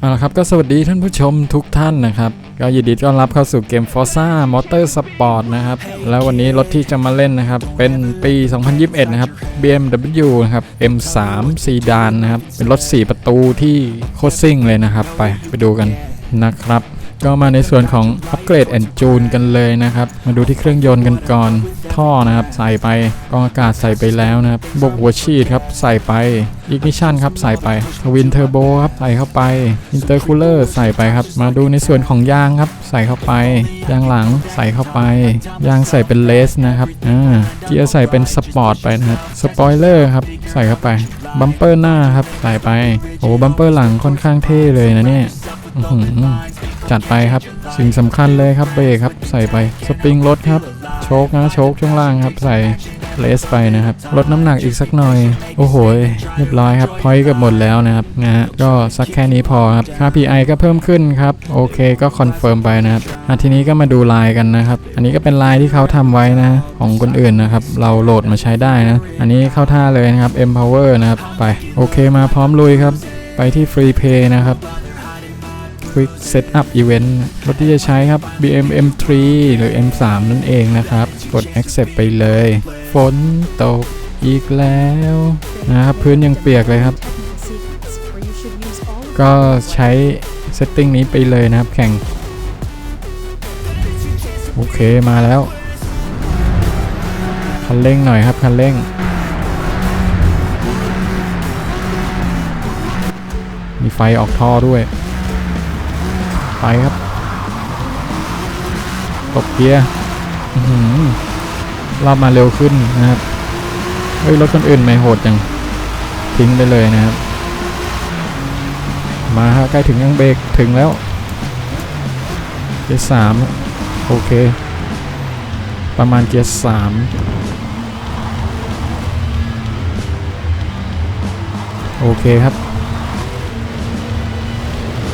เอาละครับก็สวัสดีท่านผู้ชมทุกท่านนะครับ ก็ยินดีต้อนรับเข้าสู่เกม Forza Motorsport นะครับ แล้ววันนี้รถที่จะมาเล่นนะครับ เป็นปี 2021 นะครับ BMW นะครับ M3 ซีดานนะครับ เป็นรถ 4 ประตูที่โคตรซิ่งเลยนะครับ ไปไปดูกันนะครับ ก็มาในส่วนของอัปเกรดแอนจูนกันเลยนะครับ มาดูที่เครื่องยนต์กันก่อน ท่อนะครับ ใส่ไปกรองอากาศใส่ไปแล้วนะครับบวกหัวฉีดครับ ใส่ไปอีกนิชันครับ ใส่ไปทวินเทอร์โบครับ ใส่เข้าไปอินเตอร์คูลเลอร์ใส่ไปครับ มาดูในส่วนของยางครับ ใส่เข้าไป ยางหลังใส่เข้าไป ยางใส่เป็นเลสนะครับอ่าเกียร์ใส่เป็นสปอร์ตไปนะครับสปอยเลอร์ครับ ใส่เข้าไปบัมเปอร์หน้าครับ ใส่ไปโอ้บัมเปอร์หลังค่อนข้างเท่เลยนะเนี่ย จัดไปครับ สิ่งสำคัญเลยครับเบรกครับ ใส่ไปสปริงรถครับ โชคนะโชคช่วงล่างครับ ใส่เลสไปนะครับ ลดน้ำหนักอีกสักหน่อย โอ้โห เรียบร้อยครับพอยกับหมดแล้วนะครับนะฮะก็สักแค่นี้พอครับ ค่า PI ก็เพิ่มขึ้นครับ โอเคก็คอนเฟิร์มไปนะครับทีนี้ก็มาดูลายกันนะครับ อันนี้ก็เป็นลายที่เขาทำไว้นะ ของคนอื่นนะครับ เราโหลดมาใช้ได้นะ อันนี้เข้าท่าเลยนะครับ Empower นะครับ ไป โอเคมาพร้อมลุยครับ ไปที่ Free Pay นะครับ Quick Setup Event รถที่จะใช้ครับ BM M3 หรือ M3 นั่นเองนะครับ กด Accept ไปเลย ฝนตกอีกแล้วนะครับพื้นยังเปียกเลยครับ ก็ใช้เซตติ้งนี้ไปเลยนะครับแข่ง โอเคมาแล้ว คันเร่งหน่อยครับ คันเร่งมีไฟออกท่อด้วย ไปครับตบเกียร์รอบมาเร็วขึ้นนะครับ เฮ้ย รถคนอื่นไม่โหดจัง ทิ้งไปเลยนะครับ มาฮะใกล้ถึงยังเบรกถึงแล้วเกียร์สามโอเค ประมาณเกียร์สามโอเคครับ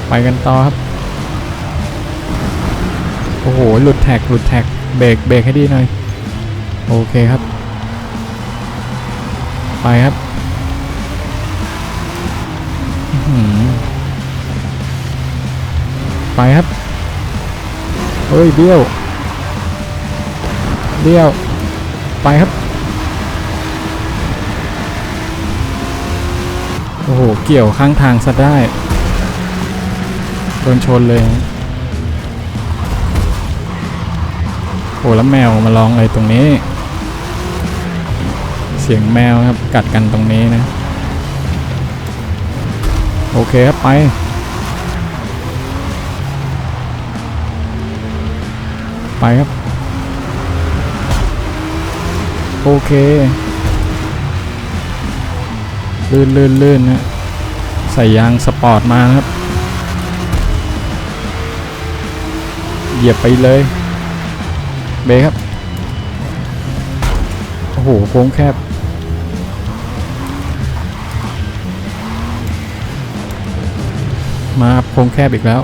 ไปกันต่อครับ โอ้โห หลุดแท็ก หลุดแท็ก เบรก เบรกให้ดีหน่อย โอเคครับ ไปครับไปครับ เฮ้ย เบี้ยว เบี้ยว ไปครับ โอ้โห เกี่ยวข้างทางซะได้ โดนชนเลย โอ้แล้วแมวมาร้องอะไรตรงนี้ เสียงแมวครับกัดกันตรงนี้นะ โอเคครับไป ไปครับ โอเค ลื่นลื่นลื่นนะใส่ยางสปอร์ตมาครับ เหยียบไปเลย เบรกครับ โอ้โหโค้งแคบ มาโค้งแคบอีกแล้ว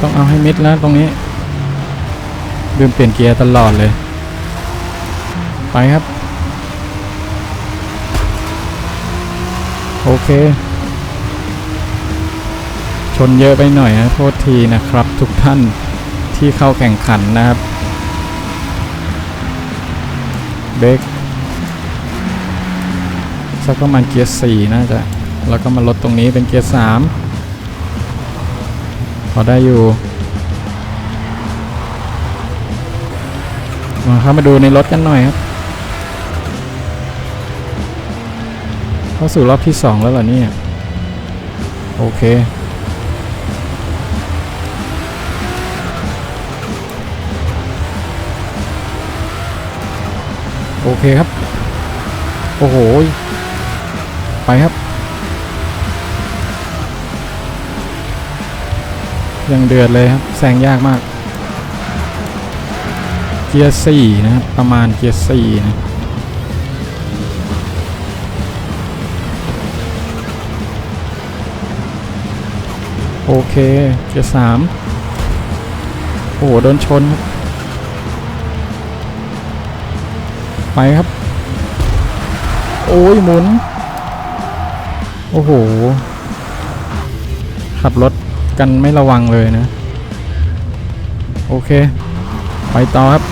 ต้องเอาให้มิดแล้วตรงนี้ลืมเปลี่ยนเกียร์ตลอดเลย ไปครับ โอเค ชนเยอะไปหน่อยนะโทษทีนะครับ ทุกท่านที่เข้าแข่งขันนะครับเบรกสักประมาณเกียร์สี่น่าจะแล้วก็มาลดตรงนี้เป็นเกียร์สามพอได้อยู่มาเข้ามาดูในรถกันหน่อยครับ เข้าสู่รอบที่สองแล้วเหรอเนี่ย โอเค โอเคครับ โอ้โห ไปครับ ยังเดือดเลยครับแซงยากมาก เกียร์สี่นะครับ ประมาณเกียร์สี่นะโอเค เกียร์สามโอ้โห โดนชนครับ ไปครับ โอ้ยหมุน โอ้โห ขับรถกันไม่ระวังเลยนะ โอเค ไปต่อครับ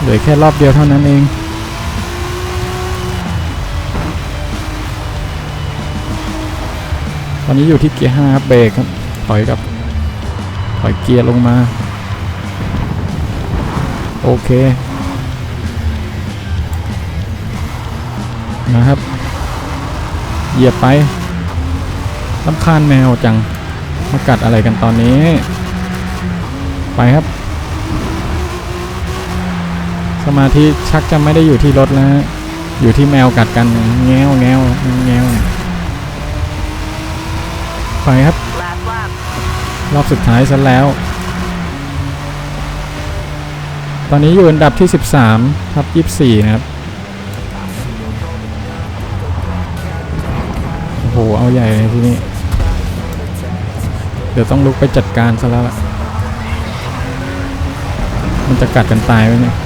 เหลือแค่รอบเดียวเท่านั้นเองตอนนี้อยู่ที่เกียร์ห้าครับเบรกครับ ถอยกับ ถอยเกียร์ลงมา โอเคนะครับ เหยียบไปลำคาญแมวจัง มากัดอะไรกันตอนนี้ ไปครับ สมาธิชักจะไม่ได้อยู่ที่รถแล้ว อยู่ที่แมวกัดกันแงวแงวแงวไปครับ รอบสุดท้ายซะแล้ว ตอนนี้อยู่อันดับที่ 13ทับ 24 นะครับ โอ้โห เอาใหญ่เลยทีนี้เดี๋ยวต้องลุกไปจัดการซะแล้ว มันจะกัดกันตายไหมเนี่ย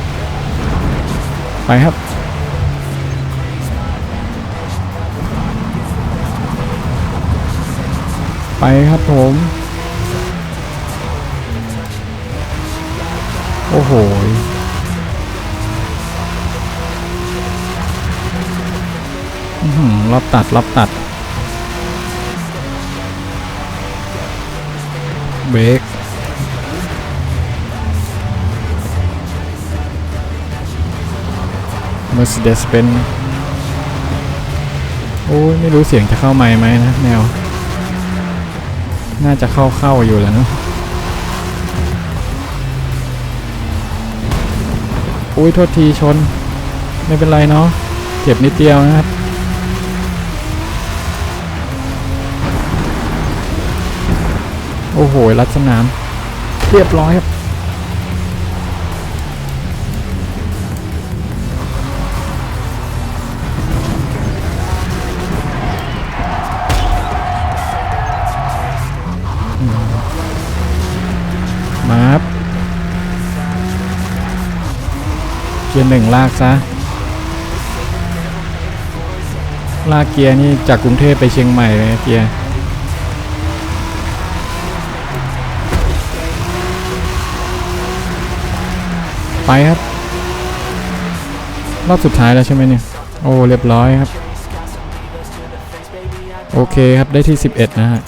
ไปครับ ไปครับผม อ้โหอื้อหือรอบตัดรอบตัด เบรก Mercedes Benz โอ้ยไม่รู้เสียงจะเข้าไมค์ไหมนะแนว น่าจะเข้าเข้าๆอยู่แล้วเนอะ อุ้ยโทษทีชน ไม่เป็นไรเนาะเจ็บนิดเดียวนะครับ โอ้โหรัดสนาม เรียบร้อยครับ กียร์หนึ่งลากซะ ลากเกียร์นี่จากกรุงเทพไปเชียงใหม่เลยเกียร์ไปครับ รอบสุดท้ายแล้วใช่ไหมเนี่ย โอ้ เรียบร้อยครับ โอเคครับได้ที่ 11 นะฮะ